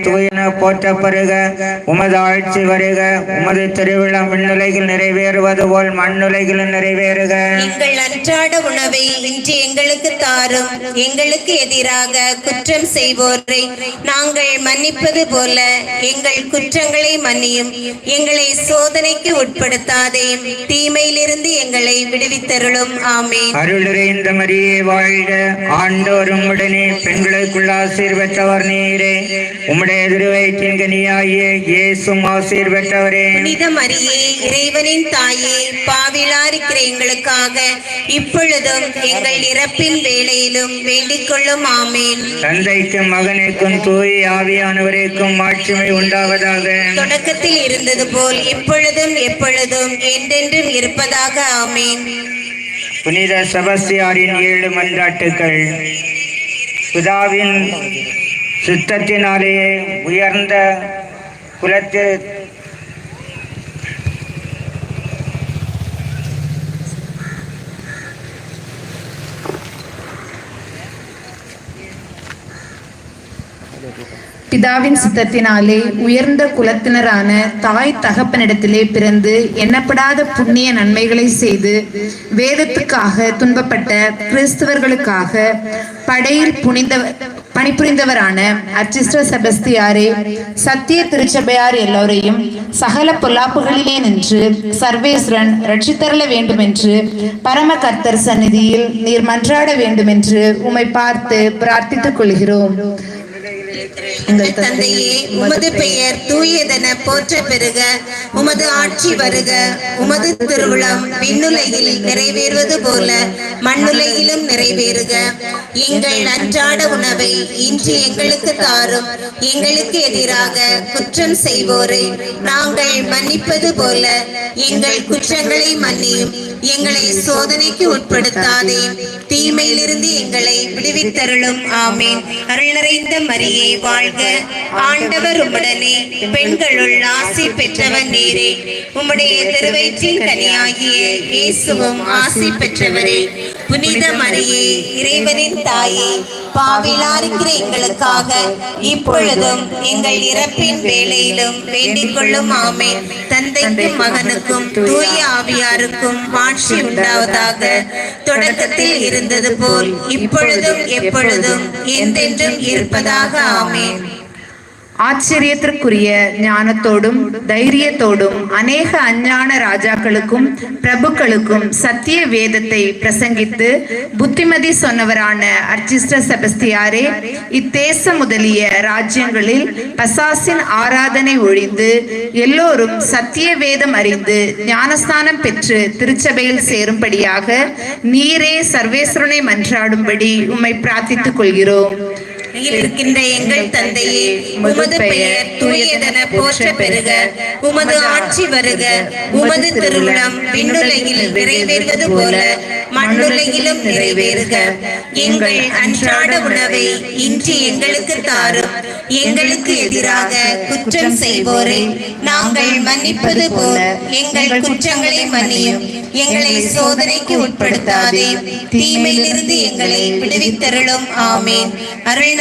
தூயன போற்ற பெறுக. உமது ஆட்சி வருக. உமது திருவிழா விண்ணுலகில் நிறைவேறுவது போல் மண்ணுலகிலும் நிறைவேறுக. எங்கள் அன்றாட உணவை இன்று எங்களுக்கு தாரும். எங்களுக்கு எதிராக குற்றம் செய்வோரை நாங்கள் மன்னிப்பது போல எங்கள் குற்றங்களை மன்னியும். எங்களை சோதனைக்கு உட்படுத்தாதேயும் தீமையிலிருந்து எங்களை விடுவித்தருளும். ஆமென். அருள் நிறைந்த மரியே வாழ்க. ஆண்டோரும் உடனே பெண்களுக்குள்ள ஆசீர் பெற்றவர் நீரே. உம்முடைய திருவயிற்றின் கனியாகிய இயேசும் ஆசீர் பெற்றவரே. புனித மரியே இறைவனின் தாயே பாவிலாரிக்கிற எங்களுக்காக இப்பொழுதும் எங்கள் இறப்பின் வேளையிலும் வேண்டிக் கொள்ளும் ஆமேன். தந்தைக்கும் மகனுக்கும் தூய் ஆவியானவருக்கும் மாட்சிமை உண்டாவதாக. தொடக்கத்தில் இருந்தது போல் இப்பொழுதும் எப்பொழுதும் என்றென்றும் இருப்பதாக ஆமேன். புனித செபஸ்தியாரின் ஏழு மன்றாட்டுக்கள். பிதாவின் சித்தத்தினாலேயே உயர்ந்த குலத்தில் பிதாவின் சித்தத்தினாலே உயர்ந்த குலத்தினரான தாய் தகப்பனிடத்திலே பிறந்து எண்ணப்படாத புண்ணிய நன்மைகளை செய்து வேதத்துக்காக துன்பப்பட்ட கிறிஸ்தவர்களுக்காக படையில் புனித பணிபுரிந்தவரான அர்ச்சிஸ்டர் செபஸ்தியாரே சத்திய திருச்சபையார் எல்லோரையும் சகல பொல்லாப்புகளிலே நின்று சர்வேஸ்வரன் ரட்சித்தரல வேண்டுமென்று பரம கர்த்தர் சந்நிதியில் நீர் மன்றாட வேண்டுமென்று உம்மை பார்த்து பிரார்த்தித்துக் கொள்கிறோம். எங்கள் தந்தையே உமது பெயர் தூயதென போற்ற பெறுக. உமது ஆட்சி வருக. உமது திருவிழம் விண்ணுலையில் நிறைவேறுவது போல மண்ணுலையிலும் நிறைவேறுக. எங்கள் அன்றாட உணவை இன்று எங்களுக்கு தாரும். எங்களுக்கு எதிராக குற்றம் செய்வோரை நாங்கள் மன்னிப்பது போல எங்கள் குற்றங்களை மன்னியும். எங்களை சோதனைக்கு உட்படுத்தாதே. தீமையிலிருந்து எங்களை விடுவித்தருளும். ஆமேன். அருள் நிறைந்த மரியே வாழ்க. ஆண்டவர் உம்முடனே. பெண்களுள் ஆசி பெற்றவர் நேரே. உம்முடைய திருவயிற்றின் கனியாகிய இயேசுவும் ஆசி பெற்றவரே. புனித மரியே இறைவனின் தாயே பாவிலாருக்கிற எங்களுக்காக இப்பொழுதும் எங்கள் இறப்பின் வேலையிலும் வேண்டிக் கொள்ளும் ஆமே தந்தைக்கும் மகனுக்கும் தூய ஆவியாருக்கும் மாட்சி உண்டாவதாக தொடக்கத்தில் இருந்தது போல் இப்பொழுதும் எப்பொழுதும் என்றென்றும் இருப்பதாக ஆமே ஆச்சரியத்திற்குரிய ஞானத்தோடும் தைரியத்தோடும் அநேக அஞ்ஞான ராஜாக்களுக்கும் பிரபுக்களுக்கும் சத்திய வேதத்தை பிரசங்கித்து புத்திமதி சொன்னவரான அர்ச்சிஸ்ட செபஸ்தியாரே இத்தேச முதலிய ராஜ்யங்களில் பசாசின் ஆராதனை ஒழிந்து எல்லோரும் சத்திய வேதம் அறிந்து ஞானஸ்தானம் பெற்று திருச்சபையில் சேரும்படியாக நீரே சர்வேஸ்வரனை மன்றாடும்படி உம்மை பிரார்த்தித்துக் கொள்கிறோம். இருக்கின்ற எங்கள் தந்தையே உமது பெயர் தூயதென போற்ற பெறுக. உமது ஆட்சி வருக. உமது திருவிழம் விண்ணுலகில் நிறைவேறுவது போல மண்ணுலகிலும் நிறைவேறுக. எங்கள் அன்றாட உணவை இன்று எங்களுக்கு தாரும். எங்களுக்கு எதிராக குற்றம் செய்வோரை. நாங்கள் மன்னிப்பது போல எங்கள் குற்றங்களை மன்னியும். எங்களை சோதனைக்கு உட்படுத்தாதே. தீமையிலிருந்து எங்களை விடுவித்தருளும். ஆமேன். அருள்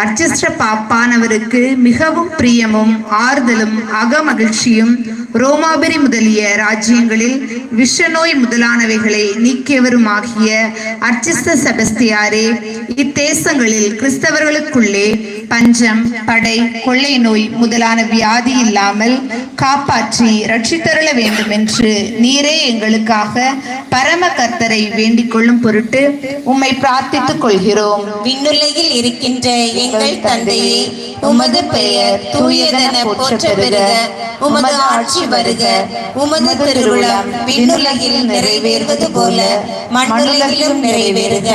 அர்ச்சிஸ்ட பாப்பானவருக்கு மிகவும் பிரியமும் ஆறுதலும் அகமகிழ்ச்சியும் ரோமாபுரி முதலிய ராஜ்யங்களில் விஷநோய் முதலானவைகளை நீக்கியவருமாகிய அர்ச்சிஸ்த செபஸ்தியாரே இத்தேசங்களில் கிறிஸ்தவர்களுக்குள்ளே பஞ்சம் படை கொள்ளை நோய் முதலான வியாதி இல்லாமல் காப்பாற்றி ரட்சித்தருள வேண்டும் என்று நீரே எங்களுக்காக பரம கர்த்தரை வேண்டிக் கொள்ளும் பொருட்டு உம்மை பிரார்த்தித்துக் கொள்கிறோம். விண்ணுலகில் இருக்கின்ற எங்கள் தந்தையே உமது பெயர் தூயதென போற்ற பெறுக உமது ஆட்சி வருக. உமது திருவிழம் விண்ணுலகில் நிறைவேறுவது போல மண்ணுலகிலும் நிறைவேறுக.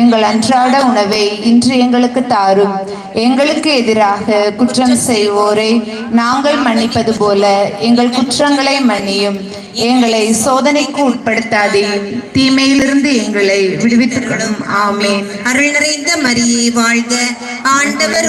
எங்கள் அன்றாட உணவை இன்று எங்களுக்கு தாரும். எங்களுக்கு எதிராக குற்றம் செய்வோரை நாங்கள் மன்னிப்பது போல எங்கள் குற்றங்களை மன்னியும். எங்களை சோதனைக்கு உட்படுத்தாதேயும் தீமையிலிருந்து எங்களை விடுவித்துக்கணும் ஆமேன். அருள் நிறைந்த மரியே வாழ்க. ஆண்டவர்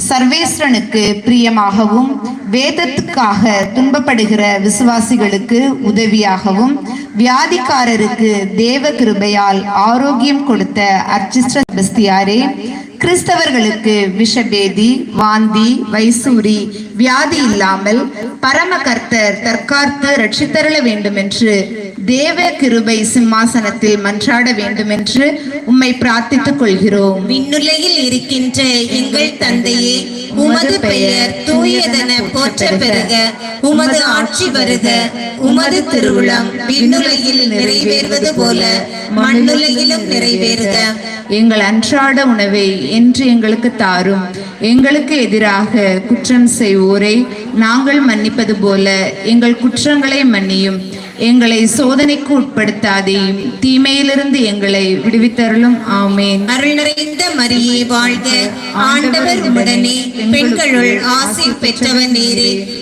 சர்வேஸ்வரனுக்கு பிரியமாகவும் வேதத்துக்காக துன்பப்படுகிற விசுவாசிகளுக்கு உதவியாகவும் வியாதிக்காரருக்கு தேவ கிருபையால் ஆரோக்கியம் கொடுத்த அர்ச்சிஸ்ட பெஸ்தியாரே கிறிஸ்தவர்களுக்கு விஷபேதி வாந்தி வைசூரி வியாதி இல்லாமல் பரம கர்த்தர் தற்காத்து ரட்சித்தருள வேண்டும் என்று தேவ கிருபை சிம்மாசனத்தில் மன்றாட வேண்டும் என்று உம்மை பிரார்த்தித்துக் கொள்கிறோம். விண்ணுலகில் இருக்கின்ற எங்கள் தந்தையே உமது பெயர் தூயதென போற்ற பெறுக உமது ஆட்சி வருக. உமது திருவுளம் விண்ணுலகில் நிறைவேறுவது போல மண்ணுலகிலும் நிறைவேறுக. எங்கள் அன்றாட உணவை என்று எங்களுக்கு தாரும். எங்களுக்கு எதிராக குற்றம் செய்வோரை நாங்கள் மன்னிப்பது போல எங்கள் குற்றங்களை மன்னியும். எங்களை சோதனைக்கு உட்படுத்தாதையும் தீமையிலிருந்து எங்களை விடுவித்தருளும். ஆமேன். அருள் நிறைந்த மரியே வாழ்க. ஆண்டவர் உடனே பெண்களுள் ஆசை பெற்றவர் நேரே.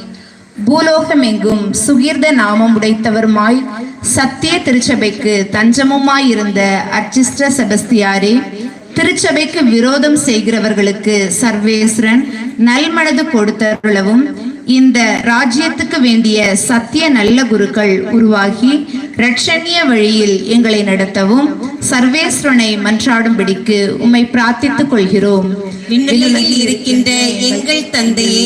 பூலோகமெங்கும் சுகீர்த நாமம் உடைத்தவருமாய் சத்திய திருச்சபைக்கு தஞ்சமுமாயிருந்த அர்ச்சிஸ்ட செபஸ்தியாரே திருச்சபைக்கு விரோதம் செய்கிறவர்களுக்கு சர்வேஸ்வரன் நல்மனது கொடுத்தருளவும் இந்த ராஜ்யத்துக்கு வேண்டிய சத்திய நல்ல குருக்கள் உருவாகி ரட்சணிய வழியில் எங்களை நடத்தவும் சர்வேஸ்வரனை மன்றாடும்படிக்கு உம்மை பிரார்த்தித்துக் கொள்கிறோம். இருக்கின்ற எங்கள் தந்தையே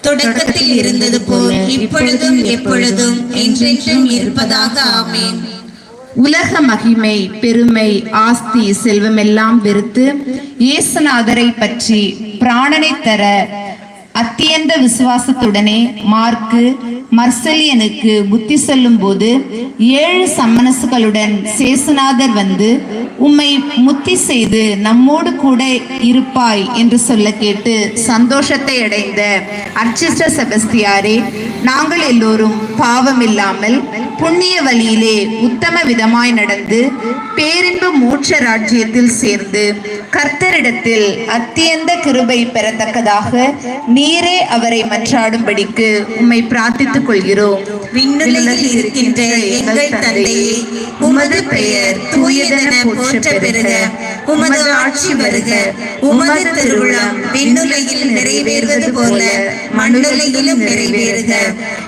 தொடக்கத்தில் இருந்தது போல் இப்பொழுதும் எப்பொழுதும் என்றென்றும் இருப்பதாக ஆமேன். உலக மகிமை பெருமை ஆஸ்தி செல்வமெல்லாம் வெறுத்து இயேசுநாதரை பற்றி பிராணனை தர அத்தியந்த விசுவாசத்துடனே மார்க்கு மர்சலியனுக்கு புத்தி சொல்லும் போது ஏழு சம்மனசுகளுடன் சேசுநாதர் வந்து உம்மை முத்தி செய்து நம்மோடு கூட இருப்பாய் என்று சொல்ல கேட்டு சந்தோஷத்தை அடைந்த அர்ச்சிஸ்ட செபஸ்தியாரே நாங்கள் எல்லோரும் பாவமில்லாமல் புண்ணிய வழியிலே உத்தம விதமாய் நடந்து பேரின்ப மூட்ச ராஜ்யத்தில் சேர்ந்து கர்த்தரிடத்தில் அத்தியந்த கிருபை பெறத்தக்கதாக நீரே அவரை மன்றாடும்படிக்கு உம்மை பிரார்த்தித்துக் கொள்கிறோம். விண்ணுலகில் இருக்கின்ற எங்கள் தந்தையே உமது பெயர் தூயதென போற்ற பெறுக உமது ஆட்சி வருக. உமது திருவிழம் விண்ணுலகில் நிறைவேறுவது போல மண்ணுலகிலும் நிறைவேறுக.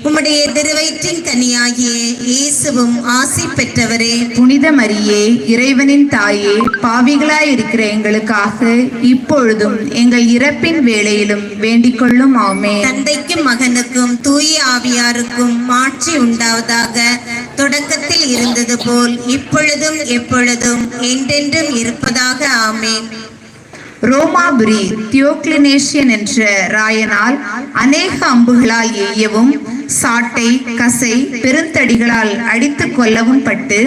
உம்முடைய திருவயிற்றின் கனியாகிய இயேசுவும் ஆசி பெற்றவரே. புனித மரியே இறைவனின் தாயே பாவிகளாய் இருக்கிற எங்களுக்காக இப்பொழுதும் எங்கள் இறப்பின் வேளையிலும் வேண்டிக் கொள்ளும் ஆமேன் தந்தைக்கும் மகனுக்கும் தூய ஆவியாருக்கும் மாட்சி உண்டாவதாக தொடக்கத்தில் இருந்தது போல் இப்பொழுதும் எப்பொழுதும் என்றென்றும் இருப்பதாக ஆமென். ரோமாபுரி தியோக்ளினேஷியன் என்ற ராயனால் அநேக அம்புகளால் எய்யவும் சாட்டை கசை பெருந்தடிகளால் அடித்துக் கொல்லவும் பட்டு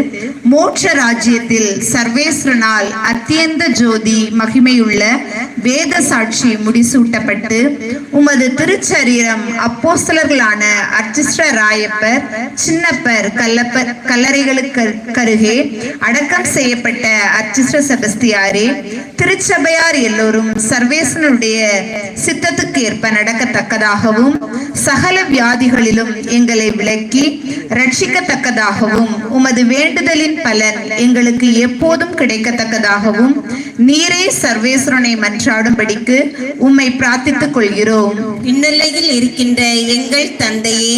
மோட்ச ராஜ்யத்தில் சர்வேஸ்வரனால் அத்தியந்த ஜோதி மகிமையுள்ள வேத சாட்சி முடிசூட்டப்பட்டு உமது திருச்சரீரம் அப்போஸ்தலர்களான அர்ச்சிஸ்ட ராயப்பர் சின்னப்பர் கல்லப்பர் கல்லறைகளுக்கு கருகே அடக்கம் செய்யப்பட்ட அர்ச்சிஸ்ட செபஸ்தியாரே திருச்சபையார் எல்லோரும் சர்வேசனுடைய சித்தத்துக்கு ஏற்ப நடக்கத்தக்கதாகவும் சகல வியாதிகளில் பாவங்களிலும் எங்களை விளக்கி ரட்சிக்கத்தக்கதாகவும் உமது வேண்டுதலின் பலன் எங்களுக்கு எப்போதும் கிடைக்கத்தக்கதாகவும் நீரே சர்வேஸ்வரனை மன்றாடும்படிக்கு உம்மை பிரார்த்தித்துக் கொள்கிறோம் இந்நிலையில் இருக்கின்ற எங்கள் தந்தையே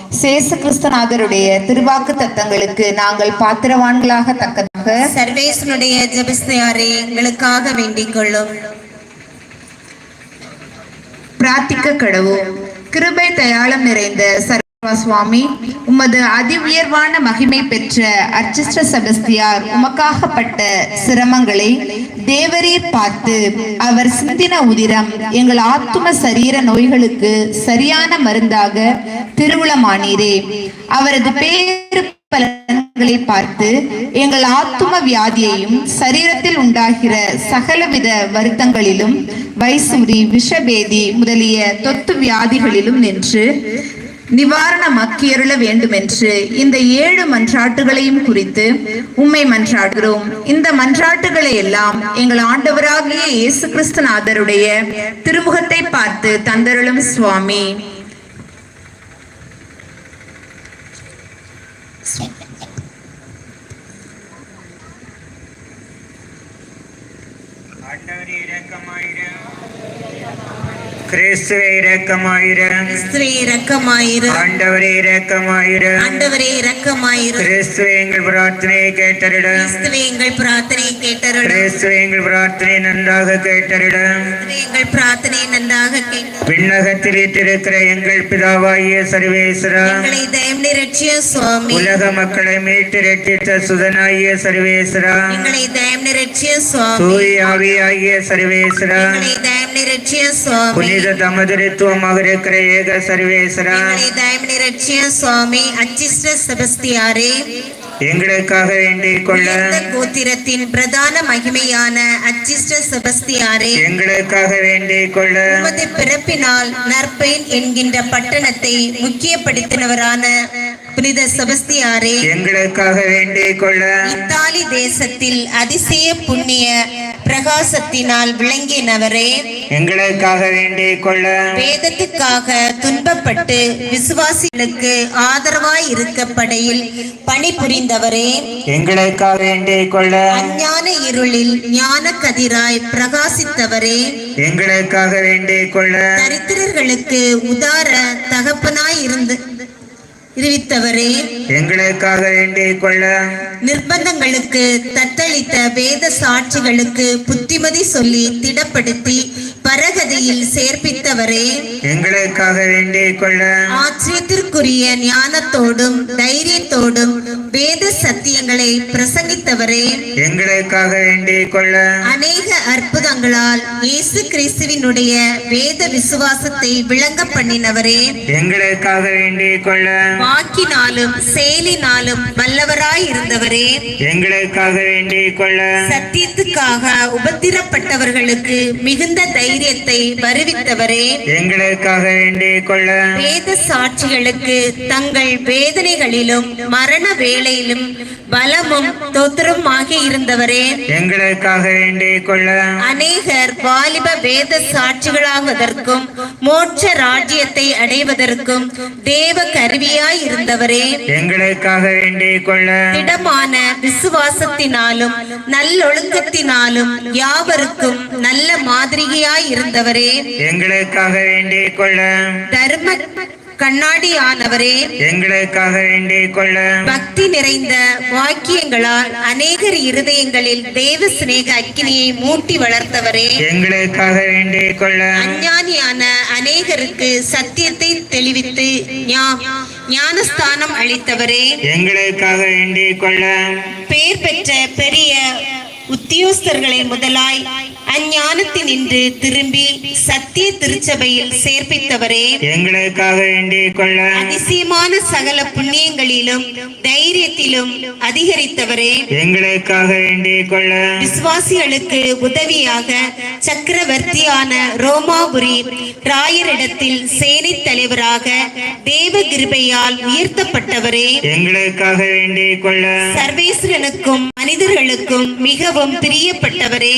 சேசு கிறிஸ்தநாதருடைய திருவாக்கு தத்தங்களுக்கு நாங்கள் பாத்திரவான்களாக தக்கதாக சர்வேசனுடைய ஜெபஸ்தியாரே எங்களுக்காக வேண்டிக் கொள்ளும். பிரார்த்திக்க கடவோம் கிருபை தயாளம் நிறைந்த சுவாமி உமது அதி உயர்வான மகிமை பெற்ற அர்ச்சிஸ்ட சபஸ்தியார் உமக்காகப்பட்ட சிரமங்களை தேவரீர் பார்த்து அவர் சிந்தின உதிரம் எங்கள் ஆத்தும சரீர நோய்களுக்கு சரியான மருந்தாக திருவுளமானீரே. அவரது பேரு பலன்களை பார்த்து எங்கள் ஆத்தும வியாதியையும் சரீரத்தில் உண்டாகிற சகலவித வருத்தங்களிலும் வைசூரி விஷபேதி முதலிய தொத்து வியாதிகளிலும் நின்று நிவாரணமாக்கியருள வேண்டுமென்று இந்த ஏழு மன்றாட்டுகளையும் குறித்து உம்மை மன்றாடுகிறோம். இந்த மன்றாட்டுகளை எல்லாம் எங்கள் ஆண்டவராகிய இயேசு கிறிஸ்துநாதருடைய திருமுகத்தை பார்த்து தந்தருளும் சுவாமி. கிறிஸ்துவே இரக்கமாயிரு. கிறிஸ்துவே இரக்கமாயிரு. ஆண்டவரே இரக்கமாயிரு. ஆண்டவரே இரக்கமாயிரு. கிறிஸ்துவே எங்கள் பிரார்த்தனையை கேட்டரிட கிறிஸ்துவே எங்கள் பிரார்த்தனையை கேட்டருளும் கிறிஸ்துவே எங்கள் பிரார்த்தனை நன்றாக கேட்டரிட கிறிஸ்துவே எங்கள் பிரார்த்தனை நன்றாக கேட்டு விண்ணகத்தில் இட்டிருக்கிற எங்கள் பிதாவாகிய சர்வேஸ்வரா. எங்களை தயம் நிரட்சிய சுவாமி. உலக மக்களை மீட்டு ரட்சித்த சுதனாகிய சர்வேஸ்வரா. எங்களை தயம் நிரட்சிய சுவாமி. தூய் ஆவியாகிய சர்வேஸ்வரா. எங்களை தயம் நிரட்சிய சுவாமி. புனித தமதுரித்துவமாக இருக்கிற ஏக சர்வேஸ்வரா எங்களை தயம் நிரட்சிய சுவாமி அச்சிஷ்ட செபஸ்தியாரே எங்களுக்காக வேண்டிக் கொள்ள கோத்திரத்தின் பிரதான மகிமையான அச்சிஷ்ட செபஸ்தியாரே எங்களுக்காக வேண்டிக் கொள்ள உமது பிறப்பினால் நற்பெயின் என்கின்ற பட்டணத்தை முக்கியப்படுத்தினவரான புனித செபஸ்தியாரே எங்களுக்காக வேண்டிக் கொள்ள இத்தாலி தேசத்தில் அதிசய புண்ணிய பிரகாசத்தினால் விளங்கினவரே எங்களுக்காக வேண்டிக் கொள்ள வேதத்துக்காக துன்பப்பட்டு விசுவாசிகளுக்கு ஆதரவாய் இருக்கப்படையில் பணிபுரிந்தவரே எங்களுக்காக வேண்டிக் கொள்ள அஞ்ஞான இருளில் ஞான கதிராய் பிரகாசித்தவரே எங்களுக்காக வேண்டிக் கொள்ள தரித்திரர்களுக்கு உதார தகப்பனாய் இருந்து இருவித்தவரே எங்களுக்காக வேண்டிக் கொள்ள நிர்பந்தங்களுக்கு தத்தளித்த வேத சாட்சிகளுக்கு புத்திமதி சொல்லி திடப்படுத்தி பரகதியில் சேர்ப்பித்தவரே. எங்களுக்காக வேண்டிக் கொள்ள ஆச்சரியத்திற்குரிய ஞானத்தோடும் தைரியத்தோடும் வேத சத்தியங்களை பிரசங்கித்தவரே. எங்களுக்காக வேண்டிக் கொள்ள அநேக அற்புதங்களால் இயேசு கிறிஸ்துவினுடைய வேத விசுவாசத்தை விளங்க பண்ணினவரே. எங்களுக்காக வேண்டிக் கொள்ள வாக்கினாலும் செயலினாலும் வல்லவராய் இருந்தவரே எங்களுக்காக வேண்டிக் கொள்ள. சத்தியத்துக்காக உபத்திரப்பட்டவர்களுக்கு மிகுந்த தைரியத்தை வருவித்தவரே. எங்களுக்காக வேண்டிக் கொள்ள. வேத சாட்சிகளுக்கு தங்கள் வேதனைகளிலும் மரண வேளையிலும் பலமும் தோத்திரமாக இருந்தவரே. எங்களுக்காக வேண்டிக் கொள்ள. அநேகர் வாலிப வேத சாட்சிகளாவதற்கும் மோட்ச ராஜ்யத்தை அடைவதற்கும் தேவ கருவியாய் இருந்தவரே எங்களுக்காக வேண்டிக் கொள்ள. திடமான விசுவாசத்தினாலும் நல்லொழுக்கத்தினாலும் யாவருக்கும் நல்ல மாதிரியாய் இருந்தவரே எங்களுக்காக வேண்டிக் கொள்ள. தர்ம கண்ணாடியானவரே எங்களுக்காக வேண்டிக் கொள்ள. பக்தி நிறைந்த வாக்கியங்களால் அநேகர் இருதயங்களில் தேவ சிநேக அக்கினியை மூட்டி வளர்த்தவரே. எங்களுக்காக வேண்டிக் கொள்ள. அஞ்ஞானியான அநேகருக்கு சத்தியத்தை தெளிவித்து ஞானஸ்தானம் அளித்தவரே. எங்களுக்காக வேண்டிக் கொள்ள. பேர் பெற்ற பெரிய உத்தியோஸ்தர்களை முதலாய் அஞ்ஞானத்தினின்று திரும்பி சத்திய திருச்சபையில் சேர்ப்பித்தவரே. எங்களுக்காக வேண்டிக் கொள்ள அதிசயமான சகல புண்ணியங்களிலும் தைரியத்திலும் அதிகரித்தவரே. எங்களுக்காக வேண்டிக் கொள்ள விசுவாசிகளுக்கு உதவியாக சக்கரவர்த்தியான ரோமாபுரி ராயரிடத்தில் சேனை தலைவராக தேவ கிருபையால் உயர்த்தப்பட்டவரே. எங்களுக்காக வேண்டிக் கொள்ள சர்வேஸ்வரனுக்கும் மனிதர்களுக்கும் மிகவும் பிரியப்பட்டவரே.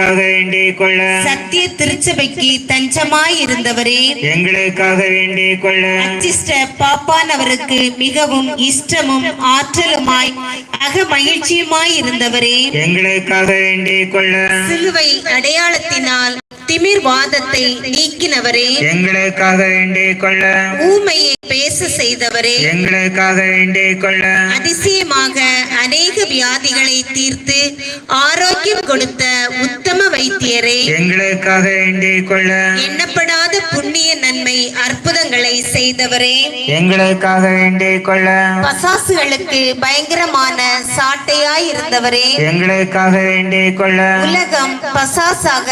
எங்களுக்காக வேண்டிக் கொள்ள சத்திய திருச்சபைக்கு தஞ்சமாய் இருந்தவரே எங்களுக்காக வேண்டிக் கொள்ள அச்சிஷ்ட பாப்பானவருக்கு மிகவும் இஷ்டமும் ஆற்றலுமாய் அக மகிழ்ச்சியுமாய் இருந்தவரே எங்களுக்காக வேண்டிக் கொள்ள சிலுவை அடையாளத்தினால் திமிர்வாதத்தை நீக்கினவரே. எங்களுக்காக வேண்டிக் கொள்ள. ஊமையை பேச செய்தவரே. எங்களுக்காக வேண்டிக் கொள்ள. அதிசயமாக அநேக வியாதிகளை தீர்த்து ஆரோக்கியம் கொடுத்த உத்தம வைத்தியரே. எங்களுக்காக வேண்டிக் கொள்ள. எண்ணப்படாத புண்ணிய நன்மை அற்புதங்களை செய்தவரே. எங்களுக்காக வேண்டிக் கொள்ள. பசாசுகளுக்கு பயங்கரமான சாட்டையாய் இருந்தவரே. எங்களுக்காக வேண்டிக் கொள்ள. உலகம் பசாசாக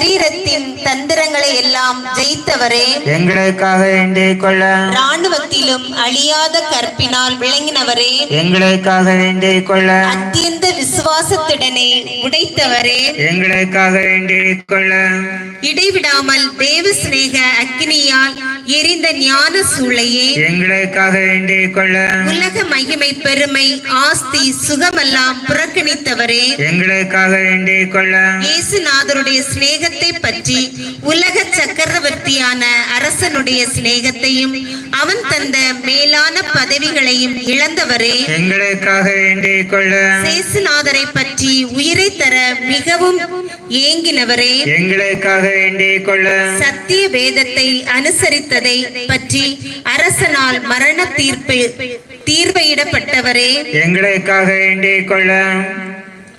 சரீரத்தின் தந்திரங்களை எல்லாம் ஜெயித்தவரே. எங்களுக்காக வேண்டிக் கொள்ள. ராணுவத்திலும் அழியாத கற்பினால் விளங்கினவரே. எங்களுக்காக வேண்டிக் கொள்ள. அத்தியந்த விசுவாசத்துடனே உடைத்தவரே. எங்களுக்காக வேண்டிக் கொள்ள. இடைவிடாமல் தேவ சிநேக அக்கினியால் எரிந்த ஞான சூளையே. எங்களுக்காக வேண்டிக் கொள்ள. உலக மகிமை பெருமை ஆஸ்தி சுகமெல்லாம் புறக்கணித்தவரே. எங்களுக்காக வேண்டிக் கொள்ள. இயேசுநாதருடைய சிநேகத்தை பற்றி உலக சக்கரவர்த்தியான அரசனுடைய சிநேகத்தையும் அவன் தந்த மேலான பதவிகளையும் இழந்தவரே. எங்களுக்காக வேண்டிக் கொள்ள சேசுநாதரை பற்றி உயிரை தர மிகவும் ஏங்கினவரே. எங்களுக்காக வேண்டிக் கொள்ள சத்திய வேதத்தை அனுசரித்ததை பற்றி அரசனால் மரண தீர்ப்பு தீர்வையிடப்பட்டவரே. எங்களுக்காக வேண்டிக் கொள்ள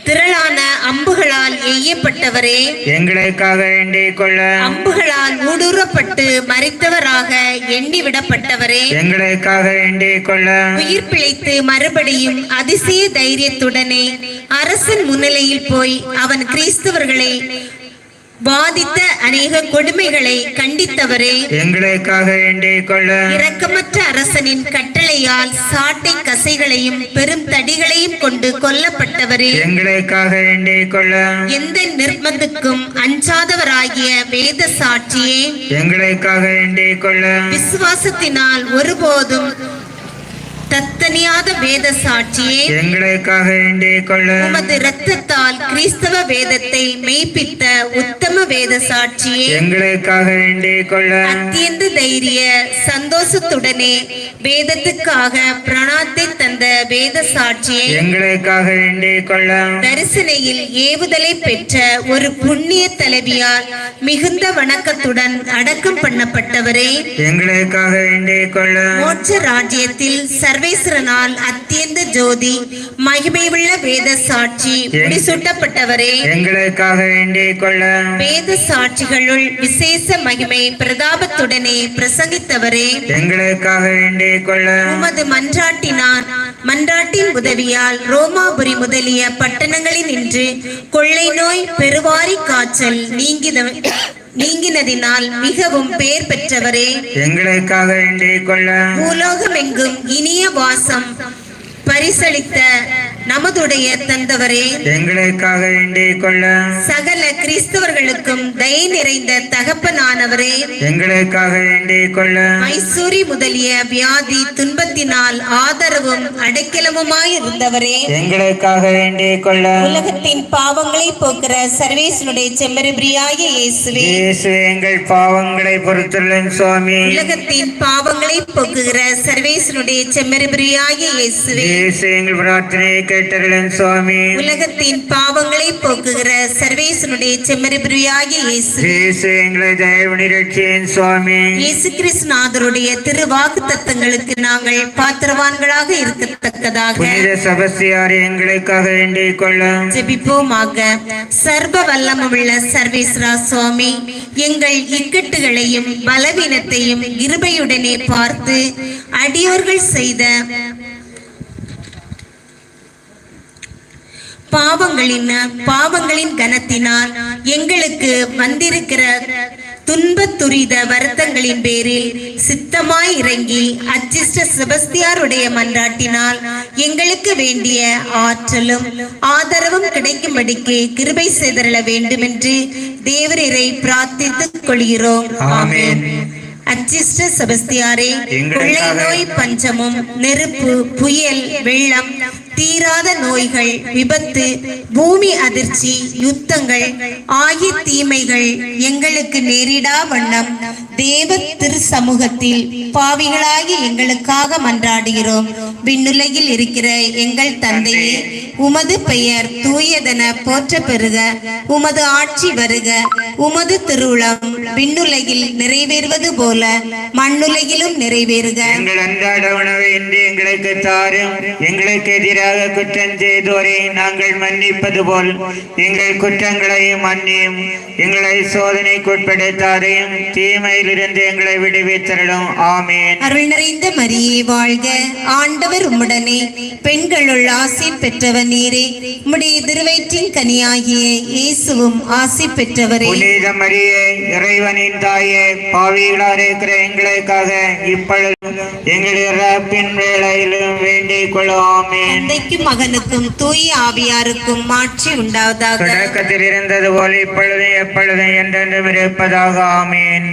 திரளான அம்புகளால் எய்யப்பட்டவரே. எங்களுக்காக வேண்டிக் கொள்ள அம்புகளால் ஊடுருவப்பட்டு மறித்தவராக எண்ணி விடப்பட்டவரே எங்களுக்காக வேண்டிக் கொள்ள உயிர் பிழைத்து மறுபடியும் அதிசய தைரியத்துடனே அரசன் முன்னிலையில் போய் அவன் கிறிஸ்தவர்களை பாதித்த அநேக கொடுமைகளை கண்டித்தவரே எங்களுக்காக வேண்டிக் கொள்ள இரக்கமற்ற அரசனின் கட்டளையால் சாட்டை கசைகளையும் பெரும் தடிகளையும் கொண்டு கொல்லப்பட்டவரே எங்களுக்காக வேண்டிக் கொள்ள எந்த நிர்பந்துக்கும் அஞ்சாதவராகிய வேத சாட்சியே எங்களுக்காக வேண்டிக் கொள்ள விசுவாசத்தினால் ஒருபோதும் தத்தனியாத வேத சாட்சியே எங்களுக்காக வேண்டிக் கொள்ள உமது இரத்தத்தால் கிறிஸ்தவ வேதத்தை மெய்ப்பித்த உத்தம வேத சாட்சியே எங்களுக்காக வேண்டிக் கொள்ள அத்தியந்த தைரிய சந்தோஷத்துடனே வேதத்துக்காக பிரணாத்தை தந்த வேத சாட்சியை எங்களுக்காக வேண்டிக் கொள்ள தரிசனையில் ஏவுதலை பெற்ற ஒரு புண்ணிய தலைவியால் மிகுந்த வணக்கத்துடன் அடக்கம் பண்ணப்பட்டவரே எங்களுக்காக வேண்டிக் கொள்ள மோட்ச ராஜ்யத்தில் சர்வேஸ்வரனால் அத்தியந்த ஜோதி மகிமையுள்ள வேத சாட்சி முடிசூட்டப்பட்டவரே. எங்களுக்காக வேண்டிக் கொள்ள. வேத சாட்சிகளுள் விசேஷ மகிமை பிரதாபத்துடனே பிரசங்கித்தவரே. எங்களுக்காக வேண்டிக் கொள்ள. உமது மன்றாட்டினான் மன்றாட்டின் உதவியால் ரோமாபுரி முதலிய பட்டணங்களில் நின்று கொள்ளை நோய் பெருவாரி காய்ச்சல் நீங்கித நீங்கினதினால் மிகவும் பெயர் பெற்றவரே. எங்களுக்காக வேண்டிக் கொள்ள பூலோகமெங்கும் இனிய வாசம் பரிசளித்த நமதுடைய தந்தவரே எங்களுக்காக வேண்டிக் கொள்ள சகல கிறிஸ்தவர்களுக்கும் தயை நிறைந்த தகப்பனானவரே எங்களுக்காக வேண்டிக் கொள்ள மைசூரி முதலிய வியாதி துன்பத்தினால் ஆதரவும் அடைக்கலமுமாய் இருந்தவரே. எங்களுக்காக வேண்டிக் கொள்ள உலகத்தின் பாவங்களை போக்குற சர்வேசனுடைய செம்மறிபிரியாய இயேசுவே. இயேசு எங்கள் பாவங்களை பொறுத்துள்ளேன் சுவாமி. உலகத்தின் பாவங்களை போக்குகிற சர்வேசனுடைய செம்மறிபிரியாய இயேசுவே. இயேசு எங்கள் பிரார்த்தனையை கேட்டருளேன் சுவாமி. உலகத்தின் பாவங்களை போக்குகிற சர்வேசனுடைய செம்மறிபிரியாய இயேசுவே இயேசு. எங்களை தயவு நிரட்சியேன் சுவாமி. இயேசு கிறிஸ்துநாதருடைய திருவாக்கு தத்தங்களுக்கு நாங்கள் பாத்திரவான்களாக இருக்கத்தக்கதாக. புனித சபஸ்தியார் எங்களுக்காக வேண்டிக் கொள்ள. ஜெபிப்போமாக. சர்வ வல்லமுள்ள சர்வேஸ்வரா சுவாமி எங்கள் இக்கட்டுகளையும் பலவீனத்தையும் கிருபையுடனே பார்த்து அடியோர்கள் செய்த பாவங்களின் பாவங்களின் கனத்தினால் எங்களுக்கு வந்திருக்கிற துன்பத் துரித வருத்தங்களின் பேரில் சித்தமாய் இறங்கி அச்சிஷ்ட செபஸ்தியாருடைய மன்றாட்டினால் எங்களுக்கு வேண்டிய ஆற்றலும் ஆதரவும் கிடைக்கும்படிக்கு கிருபை செய்தருள வேண்டுமென்று தேவரீரை பிரார்த்தித்துக் கொள்கிறோம் ஆமென். அச்சிஷ்ட செபஸ்தியாரே கொள்ளை நோய் பஞ்சமும் நெருப்பு புயல் வெள்ளம் தீராத நோய்கள் விபத்து பூமி அதிர்ச்சி யுத்தங்கள் ஆகிய தீமைகள் எங்களுக்கு நேரிடா வண்ணம். தேவ திரு சமூகத்தில் பாவிகளாகி எங்களுக்காக மன்றாடுகிறோம். விண்ணுலகில் இருக்கிற எங்கள் தந்தையே உமது பெயர் தூயதென போற்ற பெறுக உமது ஆட்சி வருக. உமது திருவுளம் விண்ணுலகில் நிறைவேறுவது போல மண்ணுலகிலும் நிறைவேறுக. எங்கள் அன்றாட உணவை என்று எங்களுக்கு தாரும். எங்களுக்கு எதிராக குற்றம் செய்தோரை நாங்கள் மன்னிப்பது போல் எங்கள் குற்றங்களையும் மன்னியும். எங்களை சோதனைக்குட்படுத்தாதையும் தீமையிலிருந்து எங்களை விடுவித்தரலும் ஆமேன். அருள் நிறைந்த மரியே வாழ்க. ஆண்டவர் உம்முடனே. பெண்களுள் ஆசி பெற்றவர் நீரே. உம்முடைய திருவயிற்றின் கனியாகிய இயேசுவும் ஆசி பெற்றவரே. புனித மரியே இறைவனின் தாயே பாவிகளாக இருக்கிற எங்களுக்காக இப்பொழுது எங்களுடைய இறப்பின் வேளையிலும் வேண்டிக் கொள்ளும் ஆமேன். தந்தைக்கும் மகனுக்கும் தூய ஆவியாருக்கும் மாட்சி உண்டாவதாக. தொடக்கத்தில் இருந்தது போல் இப்பொழுது எப்பொழுது என்றென்றும் இருப்பதாக. ஆமேன்.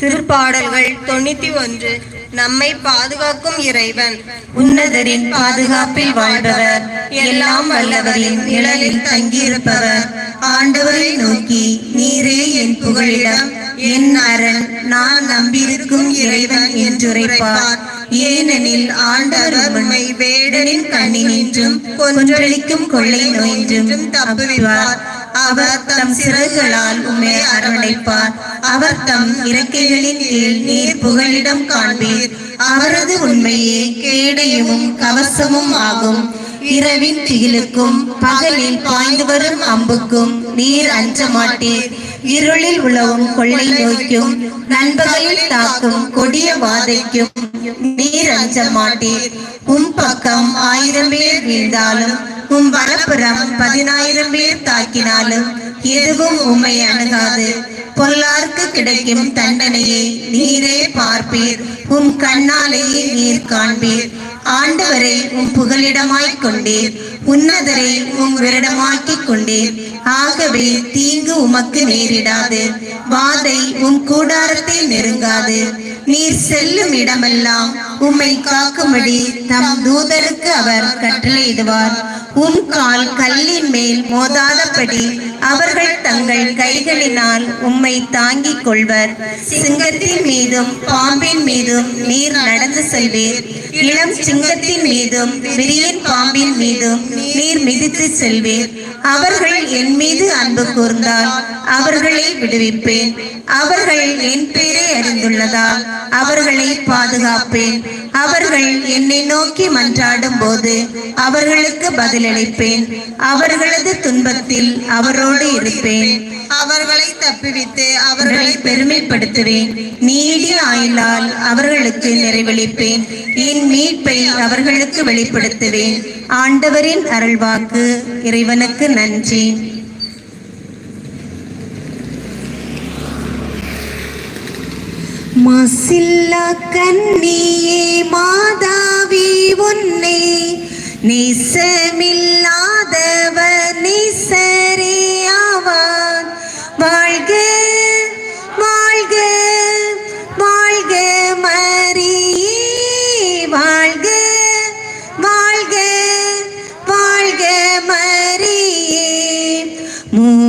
திருப்பாடல்கள் தொண்ணூத்தி ஒன்று நம்மை பாதுகாக்கும் இறைவன். உன்னதரின் பாதுகாப்பில் வாழ்பவர் எல்லாம் வல்லவரின் நிழலில் தங்கியிருப்பவர். ஆண்டவரை நோக்கி நீரே என் புகழிடம் என் அரண் நான் நம்பியிருக்கும் இறைவன் என்றுரைப்பார். ஏனெனில் ஆண்டவர் உண்மை வேடனின் கண்ணினின்றும் கொன்றளிக்கும் கொள்ளை நோயின்றும் தப்புவிப்பார். அவர் தம் சிறகுகளால் உம்மை அரவணைப்பார். அவர் தம் இறக்கைகளின் கீழ் நீர் புகலிடம் காண்பீர். அவரது உண்மையே கேடயமும் கவசமும் ஆகும். இரவின் திகிலுக்கும் பகலில் பாய்ந்து வரும் அம்புக்கும் நீர் அஞ்ச மாட்டீர் இருளில் உழவும் கொள்ளை நோய்க்கும் நண்பகலில் தாக்கும் கொடிய வாதைக்கும் நீர் அஞ்ச மாட்டீர். உம் பக்கம் ஆயிரம் பேர் வீழ்ந்தாலும் உம் வலப்புறம் பதினாயிரம் பேர் தாக்கினாலும் எதுவும் உம்மை அணுகாது. பொல்லார்க்கு கிடைக்கும் தண்டனையை நீரே பார்ப்பீர். உம் கண்ணாலேயே நீர் காண்பீர். ஆண்டவரை உம் புகலிடமாய்க் கொண்டீர். உன்னதரை உம் விரடமாக்கிக் கொண்டீர். ஆகவே தீங்கு உமக்கு நேரிடாது. வாதை உம் கூடாரத்தை நெருங்காது. நீர் செல்லும் இடமெல்லாம் உம்மை காக்கும்படி தம் தூதருக்கு அவர் கட்டளையிடுவார். உம் கால் கல்லின் மேல் மோதாதபடி அவர்கள் தங்கள் கைகளினால் உம்மை தாங்கிக் கொள்வர். சிங்கத்தின் மீதும் பாம்பின் மீதும் நீர் நடந்து செல்வீர். இளம் சிங்கத்தின் மீதும் விரியன் பாம்பின் மீதும் நீர் மிதித்து செல்வீர். அவர்கள் என் மீது அன்பு கூர்ந்தால் அவர்களை விடுவிப்பேன். அவர்கள் என் பேர் செய்துள்ளதால் அவர்களை பாதுகாப்பேன். அவர்கள் என்னை நோக்கி மன்றாடும் போது அவர்களுக்கு பதிலளிப்பேன். அவர்களது துன்பத்தில் அவரோடு இருப்பேன். அவர்களை தப்புவித்து அவர்களை அவர்களை பெருமைப்படுத்துவேன். நீடிய ஆயுளால் அவர்களுக்கு நிறைவளிப்பேன். என் மீட்பை அவர்களுக்கு வெளிப்படுத்துவேன். ஆண்டவரின் அருள்வாக்கு இறைவனுக்கு நன்றி. மாசில்லா கண்ணியே மாதாவி உன்னை நேசமில்லாதவர் நேசரே ஆவார் வாழ்க வாழ்க வாழ்க மரியே வாழ்க வாழ்க வாழ்க மரியே. மூதாதை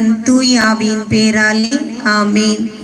மரியே தந்தை மகன் தூயாவின் பேராலே ஆமேன்.